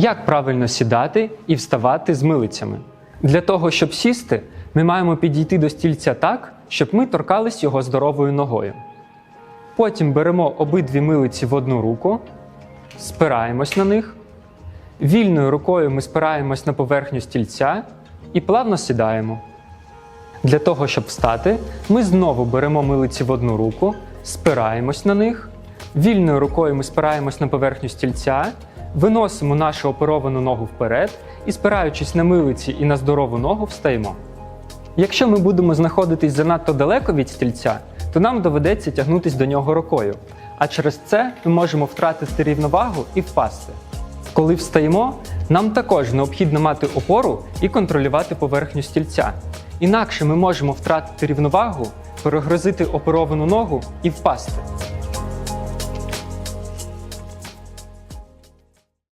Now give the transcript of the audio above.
Як правильно сідати і вставати з милицями? Для того, щоб сісти, ми маємо підійти до стільця так, щоб ми торкались його здоровою ногою. Потім беремо обидві милиці в одну руку, спираємось на них. Вільною рукою ми спираємось на поверхню стільця і плавно сідаємо. Для того, щоб встати, ми знову беремо милиці в одну руку, спираємось на них. Вільною рукою ми спираємось на поверхню стільця, виносимо нашу оперовану ногу вперед і, спираючись на милиці і на здорову ногу, встаємо. Якщо ми будемо знаходитись занадто далеко від стільця, то нам доведеться тягнутись до нього рукою, а через це ми можемо втратити рівновагу і впасти. Коли встаємо, нам також необхідно мати опору і контролювати поверхню стільця. Інакше ми можемо втратити рівновагу, перегрозити оперовану ногу і впасти.